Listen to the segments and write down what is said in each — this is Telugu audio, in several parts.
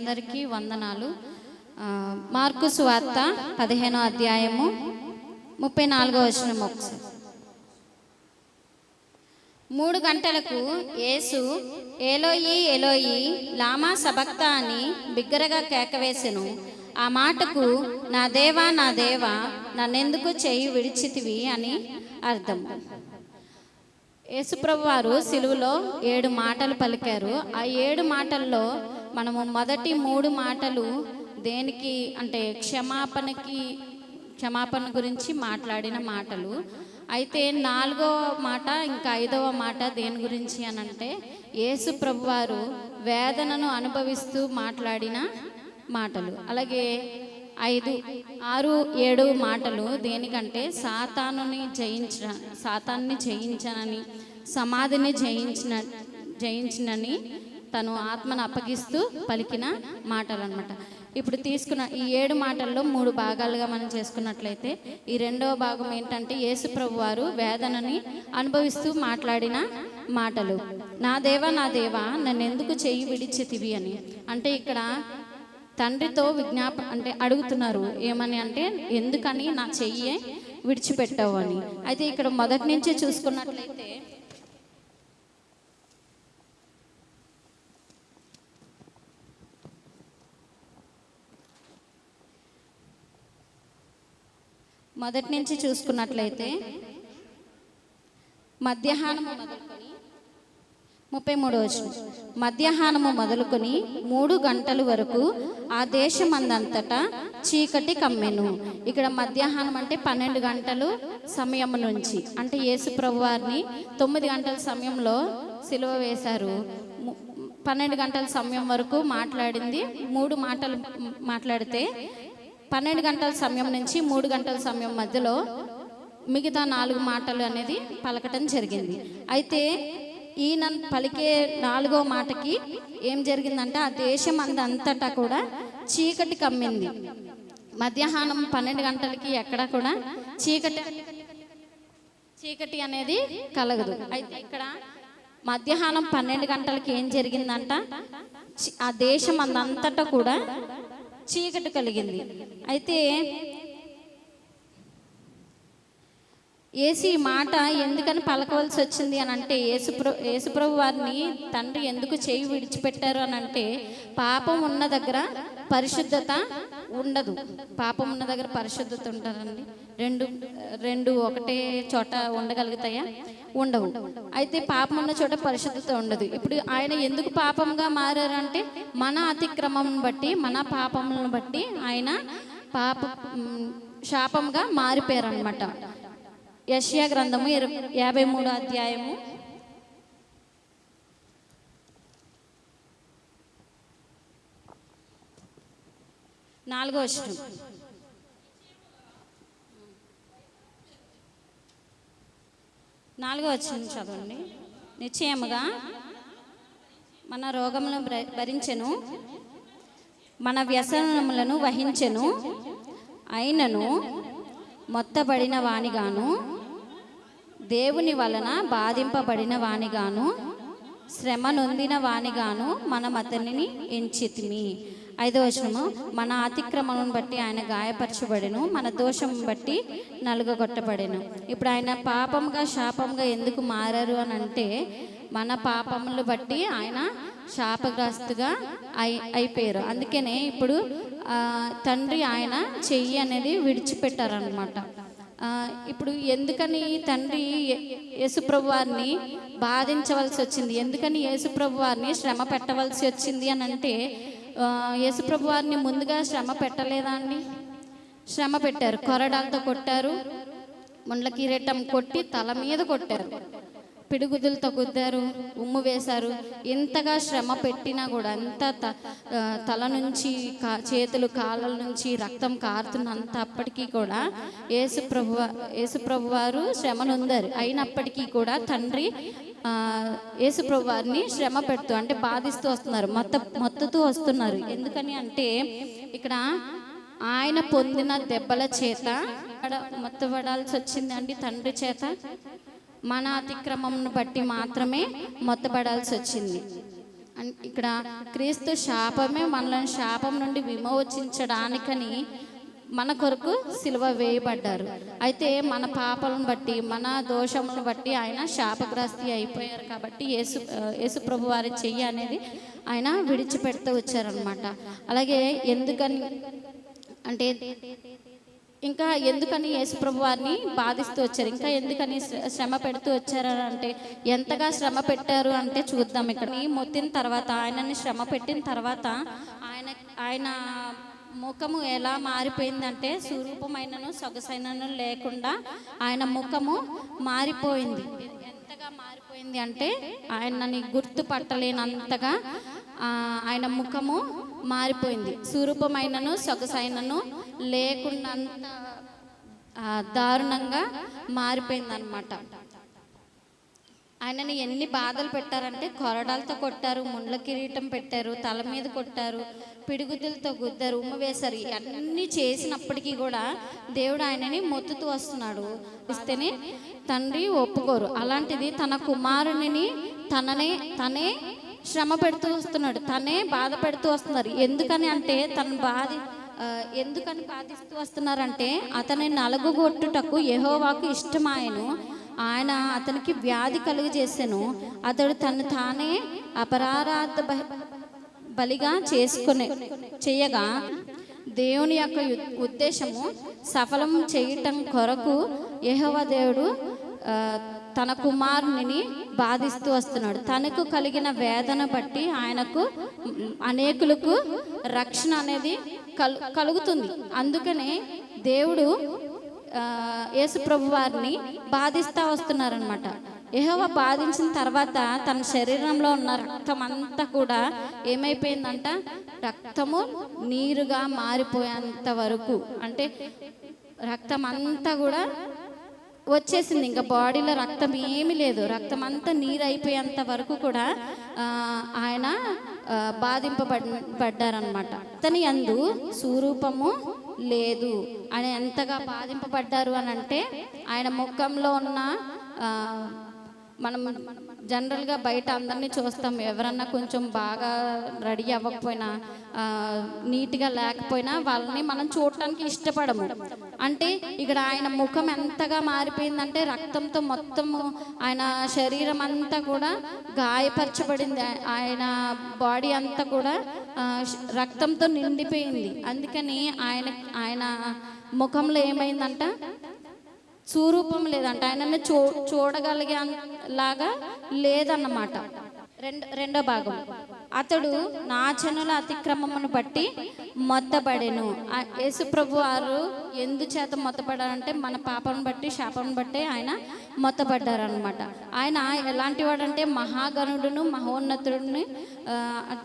అందరికీ వందనాలు. మార్కు సువార్త పదిహేనో అధ్యాయము ముప్పై నాలుగో వచ్చిన ఒకసారి. మూడు గంటలకు యేసు ఏలోయి ఏలోయి లామా సబక్తా అని బిగ్గరగా కేకవేసెను. ఆ మాటకు నా దేవా నా దేవా నన్నెందుకు చేయి విడిచితివి అని అర్థం. యేసుప్రభు వారు సిలువలో ఏడు మాటలు పలికారు. ఆ ఏడు మాటల్లో మనము మొదటి మూడు మాటలు దేనికి అంటే క్షమాపణకి క్షమాపణ గురించి మాట్లాడిన మాటలు. అయితే నాలుగవ మాట ఇంకా ఐదవ మాట దేని గురించి అని అంటే యేసు ప్రభువారు వేదనను అనుభవిస్తూ మాట్లాడిన మాటలు. అలాగే ఐదు ఆరు ఏడు మాటలు దేనికంటే సాతానుని జయించిన సాతాన్ని జయించనని సమాధిని జయించిన జయించినని తను ఆత్మను అప్పగిస్తూ పలికిన మాటలు అనమాట ఇప్పుడు తీసుకున్న ఈ ఏడు మాటల్లో మూడు భాగాలుగా మనం చేసుకున్నట్లయితే ఈ రెండవ భాగం ఏంటంటే యేసు ప్రభు వారు వేదనని అనుభవిస్తూ మాట్లాడిన మాటలు. నా దేవా నా దేవా నన్ను ఎందుకు చెయ్యి విడిచితివి అని. అంటే ఇక్కడ తండ్రితో విజ్ఞాప అంటే అడుగుతున్నారు ఏమని అంటే ఎందుకని నా చెయ్యి విడిచిపెట్టావు అని అయితే ఇక్కడ మొదటి నుంచే చూసుకున్నట్లయితే మొదటి నుంచి చూసుకున్నట్లయితే మధ్యాహ్నం మొదలుకొని ముప్పై మూడు వచ్చిన మధ్యాహ్నము మొదలుకొని మూడు గంటల వరకు ఆ దేశమందంతటా చీకటి కమ్మెను. ఇక్కడ మధ్యాహ్నం అంటే పన్నెండు గంటలు సమయం నుంచి. అంటే యేసు ప్రభువారిని తొమ్మిది గంటల సమయంలో సిలువ వేశారు. పన్నెండు గంటల సమయం వరకు మాట్లాడింది. మూడు మాటలు మాట్లాడితే పన్నెండు గంటల సమయం నుంచి మూడు గంటల సమయం మధ్యలో మిగతా నాలుగు మాటలు అనేది పలకటం జరిగింది. అయితే ఈయన పలికే నాలుగో మాటకి ఏం జరిగిందంటే ఆ దేశం అంతటా కూడా చీకటి కమ్మింది. మధ్యాహ్నం పన్నెండు గంటలకి ఎక్కడ కూడా చీకటి చీకటి అనేది కలగదు. అయితే ఇక్కడ మధ్యాహ్నం పన్నెండు గంటలకి ఏం జరిగిందంట? ఆ దేశం అంతటా కూడా చీకటి కలిగింది. అయితే ఏసు ఈ మాట ఎందుకని పలకవలసి వచ్చింది అని అంటే యేసుప్ర యేసుప్రభు వారిని తండ్రి ఎందుకు చేయి విడిచిపెట్టారు అని అంటే పాపం ఉన్న దగ్గర పరిశుద్ధత ఉండదు. పాపం ఉన్న దగ్గర పరిశుద్ధత ఉంటారండి రెండు రెండు ఒకటే చోట ఉండగలుగుతాయా? ఉండవు. అయితే పాపం ఉన్న చోట పరిశుద్ధత ఉండదు. ఇప్పుడు ఆయన ఎందుకు పాపంగా మారారంటే మన అతిక్రమం బట్టి మన పాపములను బట్టి ఆయన పాప శాపంగా మారిపోయారు అనమాట యష్యా గ్రంథము ఇర- యాభై మూడు అధ్యాయము. నాలుగో అష్టం నాలుగో వచ్చిన చదవండి. నిశ్చయముగా మన రోగములను భరించెను మన వ్యసనములను వహించెను అయినను మొత్తబడిన వానిగాను దేవుని వలన బాధింపబడిన వానిగాను శ్రమ నొందిన వానిగాను మనం అతనిని ఎంచితిమి. ఐదో వచనము మన అతిక్రమణను బట్టి ఆయన గాయపరచబడెను మన దోషం బట్టి నలుగగొట్టబడెను. ఇప్పుడు ఆయన పాపంగా శాపంగా ఎందుకు మారారు అని అంటే మన పాపములు బట్టి ఆయన శాపగ్రస్తుగా అయి అయిపోయారు. అందుకనే ఇప్పుడు తండ్రి ఆయన చెయ్యి అనేది విడిచిపెట్టారనమాట ఇప్పుడు ఎందుకని తండ్రి యేసుప్రభు వారిని బాధించవలసి వచ్చింది? ఎందుకని యేసుప్రభు వారిని శ్రమ పెట్టవలసి వచ్చింది అని అంటే యేసుప్రభు వారిని ముందుగా శ్రమ పెట్టలేదా అండి? శ్రమ పెట్టారు. కొరడాలతో కొట్టారు. ముండ్ల కిరీటం కొట్టి తల మీద కొట్టారు. పిడుగుదులతో గుద్దారు ఉమ్ము వేశారు. ఎంతగా శ్రమ పెట్టినా కూడా అంత తల నుంచి కా చేతులు కాళ్ళ నుంచి రక్తం కారుతున్నంత అప్పటికీ కూడా యేసు ప్రభు యేసు ప్రభు వారు శ్రమనుందారు అయినప్పటికీ కూడా తండ్రి యేసుప్రభు వారిని శ్రమ పెడుతూ అంటే బాధిస్తూ వస్తున్నారు మొత్త మొత్తుతూ వస్తున్నారు. ఎందుకని అంటే ఇక్కడ ఆయన పొందిన దెబ్బల చేత మొత్తబడాల్సి వచ్చిందండి తండ్రి చేత? మన అతిక్రమంను బట్టి మాత్రమే మొత్తపడాల్సి వచ్చింది. ఇక్కడ క్రీస్తు శాపమే మనల్ని శాపం నుండి విమోచించడానికని మన కొరకు సిలువ వేయబడ్డారు. అయితే మన పాపలను బట్టి మన దోషములను బట్టి ఆయన శాపగ్రస్తి అయిపోయారు కాబట్టి యేసు యేసు ప్రభు వారి చెయ్యి అనేది ఆయన విడిచిపెడుతూ వచ్చారనమాట అలాగే ఎందుకని అంటే ఇంకా ఎందుకని యేసుప్రభు వారిని బాధిస్తూ వచ్చారు? ఇంకా ఎందుకని శ్రమ పెడుతూ వచ్చారు అని అంటే ఎంతగా శ్రమ పెట్టారు అంటే చూద్దాం ఇక్కడ. ఈ మొత్తిన తర్వాత ఆయనని శ్రమ పెట్టిన తర్వాత ఆయన ఆయన ముఖము ఎలా మారిపోయిందంటే స్వరూపమైనను సొగసైనను లేకుండా ఆయన ముఖము మారిపోయింది. ఎంతగా మారిపోయింది అంటే ఆయనని గుర్తుపట్టలేనంతగా ఆయన ముఖము మారిపోయింది. సురూపమైనను సొగసైనను లేకుండా దారుణంగా మారిపోయింది అనమాట ఆయనని ఎన్ని బాధలు పెట్టారంటే కొరడాలతో కొట్టారు ముండ్ల కిరీటం పెట్టారు తల మీద కొట్టారు పిడుగుతులతో గుద్దారు ఉమ్మ వేశారు. అన్నీ చేసినప్పటికీ కూడా దేవుడు ఆయనని మొత్తుతూ వస్తున్నాడు. ఇస్తేనే తండ్రి ఒప్పుకోరు. అలాంటిది తన కుమారుని తననే తనే శ్రమ పెడుతూ వస్తున్నాడు. తనే బాధ పెడుతూ వస్తున్నారు. ఎందుకని అంటే తన బాధ ఎందుకని బాధిస్తూ వస్తున్నారంటే అతని నలుగుగొట్టుటకు యహోవాకు ఇష్టమాయను. ఆయన అతనికి వ్యాధి కలుగజేసాను. అతడు తను తానే అపరారాధ బలిగా చేసుకునే చేయగా దేవుని యొక్క ఉద్దేశము సఫలం చేయటం కొరకు యహోవ దేవుడు తన కుమారుని బాధిస్తూ వస్తున్నాడు. తనకు కలిగిన వేదన బట్టి ఆయనకు అనేకులకు రక్షణ అనేది కలు కలుగుతుంది. అందుకనే దేవుడు ఆ, యేసుప్రభు వారిని బాధిస్తూ వస్తున్నారనమాట యెహోవా బాధించిన తర్వాత తన శరీరంలో ఉన్న రక్తం అంతా కూడా ఏమైపోయిందంట? రక్తము నీరుగా మారిపోయేంత వరకు. అంటే రక్తం అంతా కూడా వచ్చేసింది. ఇంకా బాడీలో రక్తం ఏమీ లేదు. రక్తం అంతా నీరు అయిపోయేంత వరకు కూడా ఆయన బాధింపబడ్డారనమాట బాధింపబడ్ పడ్డారనమాట అతని అందు స్వరూపము లేదు. ఆయన ఎంతగా బాధింపబడ్డారు అని అంటే ఆయన ముఖంలో ఉన్న మనం జనరల్గా బయట అందరినీ చూస్తాం. ఎవరన్నా కొంచెం బాగా రెడీ అవ్వకపోయినా నీట్గా లేకపోయినా వాళ్ళని మనం చూడటానికి ఇష్టపడము. అంటే ఇక్కడ ఆయన ముఖం ఎంతగా మారిపోయిందంటే రక్తంతో మొత్తము ఆయన శరీరం అంతా కూడా గాయపరచబడింది. ఆయన బాడీ అంతా కూడా రక్తంతో నిండిపోయింది. అందుకని ఆయన ఆయన ముఖంలో ఏమైందంట? స్వరూపం లేదంట. ఆయనను చూ చూడగలిగే లాగా లేదన్నమాట. రెండు రెండో భాగం. అతడు నా జనుల అతిక్రమమును బట్టి మొత్తబడెను. యేసుప్రభు వారు ఎందుచేత మొత్తపడారంటే మన పాపను బట్టి శాపం బట్టి ఆయన మొత్తపడ్డారనమాట ఆయన ఎలాంటి వాడంటే మహాగణుడును మహోన్నతుడిని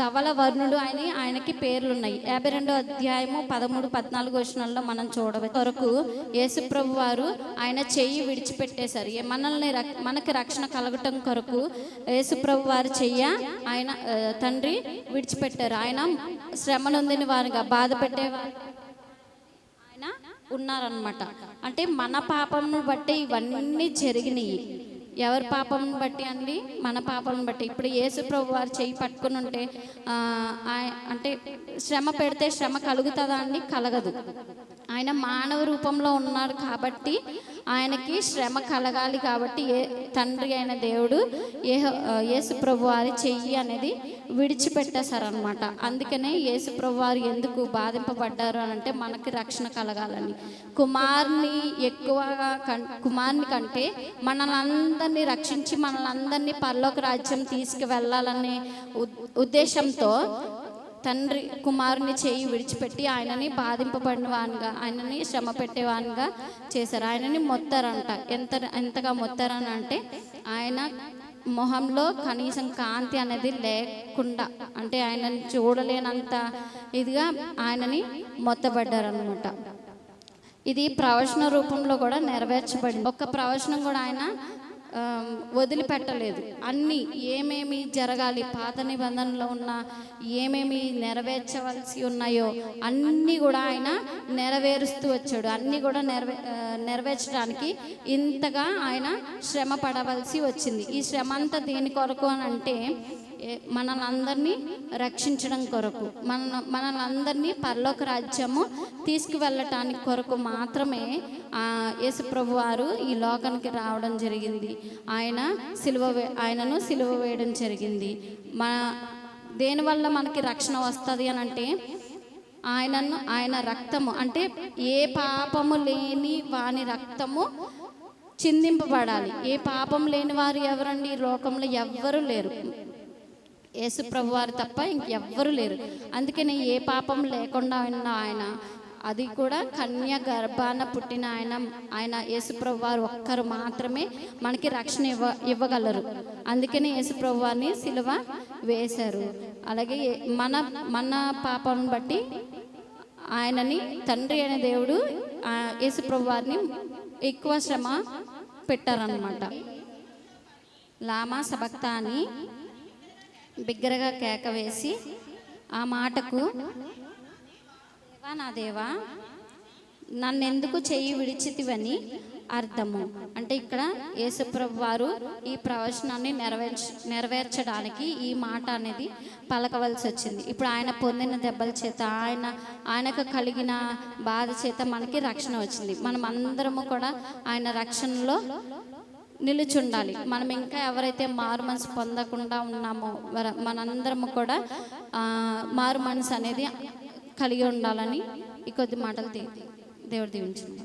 ధవల వర్ణుడు అని ఆయనకి పేర్లున్నాయి. యాభై రెండో అధ్యాయము పదమూడు పద్నాలుగు వచనాల్లో మనం చూడవచ్చు కొరకు యేసుప్రభు వారు ఆయన చెయ్యి విడిచిపెట్టేశారు. మనల్ని మనకి రక్షణ కలగటం కొరకు యేసుప్రభు వారి చెయ్య ఆయన తండ్రి విడిచిపెట్టారు. ఆయన శ్రమ నొందిన వారుగా బాధ పెట్టే ఆయన ఉన్నారనమాట అంటే మన పాపంను బట్టి ఇవన్నీ జరిగినాయి. ఎవరి పాపం బట్టి అండి? మన పాపం బట్టి. ఇప్పుడు యేసు ప్రభు వారు చేయి పట్టుకుని ఉంటే ఆయ- అంటే శ్రమ పెడితే శ్రమ కలుగుతుందా అండి? కలగదు. ఆయన మానవ రూపంలో ఉన్నాడు కాబట్టి ఆయనకి శ్రమ కలగాలి కాబట్టి ఏ తండ్రి అయిన దేవుడు ఏ యేసుప్రభు వారి చెయ్యి అనేది విడిచిపెట్టేశారనమాట అందుకనే యేసుప్రభు వారు ఎందుకు బాధింపబడ్డారు అని అంటే మనకి రక్షణ కలగాలని. కుమార్ని ఎక్కువగా కం కుమార్ని కంటే మనల్ని రక్షించి మనల్ని అందరినీ పర్లోక రాజ్యం తీసుకువెళ్ళాలనే ఉద్- ఉద్దేశంతో తండ్రి కుమారుని చేయి విడిచిపెట్టి ఆయనని బాధింపబడిన వానిగా ఆయనని శ్రమ పెట్టేవానిగా చేశారు. ఆయనని మొత్తారంట. ఎంత ఎంతగా మొత్తారని అంటే ఆయన మొహంలో కనీసం కాంతి అనేది లేకుండా అంటే ఆయనని చూడలేనంత ఇదిగా ఆయనని మొత్తబడ్డారనమాట ఇది ప్రవచన రూపంలో కూడా నెరవేర్చబడింది. ఒక్క ప్రవచనం కూడా ఆయన వదిలిపెట్టలేదు. అన్నీ ఏమేమి జరగాలి పాత నిబంధనలో ఉన్న ఏమేమి నెరవేర్చవలసి ఉన్నాయో అన్నీ కూడా ఆయన నెరవేరుస్తూ వచ్చాడు. అన్నీ కూడా నెరవే నెరవేర్చడానికి ఇంతగా ఆయన శ్రమ పడవలసి వచ్చింది. ఈ శ్రమ అంతా దేని కొరకు అని అంటే మనల్ని అందరినీ రక్షించడం కొరకు మన మనల్ని అందరినీ పరలోక రాజ్యము తీసుకువెళ్ళటానికి కొరకు మాత్రమే యేసుప్రభు వారు ఈ లోకానికి రావడం జరిగింది. ఆయన సిలువ వే- ఆయనను సిలువ వేయడం జరిగింది. మన దేనివల్ల మనకి రక్షణ వస్తుంది అని అంటే ఆయనను ఆయన రక్తము అంటే ఏ పాపము లేని వాని రక్తము చిందింపబడాలి. ఏ పాపం లేని వారు ఎవరండి? ఈ లోకంలో ఎవ్వరూ లేరు. యేసు ప్రభు వారు తప్ప ఇంకెవ్వరూ లేరు. అందుకని ఏ పాపం లేకుండా ఉన్న ఆయన అది కూడా కన్య గర్భాన పుట్టిన ఆయన ఆయన యేసుప్రభు వారు ఒక్కరు మాత్రమే మనకి రక్షణ ఇవ్వ ఇవ్వగలరు. అందుకనే యేసుప్రభు వారిని సిలువ వేశారు. అలాగే మన మన పాపం బట్టి ఆయనని తండ్రి అయిన దేవుడు యేసుప్రభు వారిని ఎక్కువ శ్రమ పెట్టారనమాట లామా సబక్త అని బిగ్గరగా కేక వేసి ఆ మాటకు దేవా నా దేవా నన్నెందుకు చెయ్యి విడిచితివని అర్థము. అంటే ఇక్కడ యేసుప్రభు వారు ఈ ప్రవచనాన్ని నెరవేర్చ నెరవేర్చడానికి ఈ మాట అనేది పలకవలసి వచ్చింది. ఇప్పుడు ఆయన పొందిన దెబ్బల చేత ఆయన ఆయనకు కలిగిన బాధ చేత మనకి రక్షణ వచ్చింది. మనం అందరము కూడా ఆయన రక్షణలో నిలుచుండాలి. మనం ఇంకా ఎవరైతే మారు మనసు పొందకుండా ఉన్నామో మనందరము కూడా మారు మనసు అనేది కలిగి ఉండాలని ఈ కొద్ది మాటలు దేవుడు దీవించింది.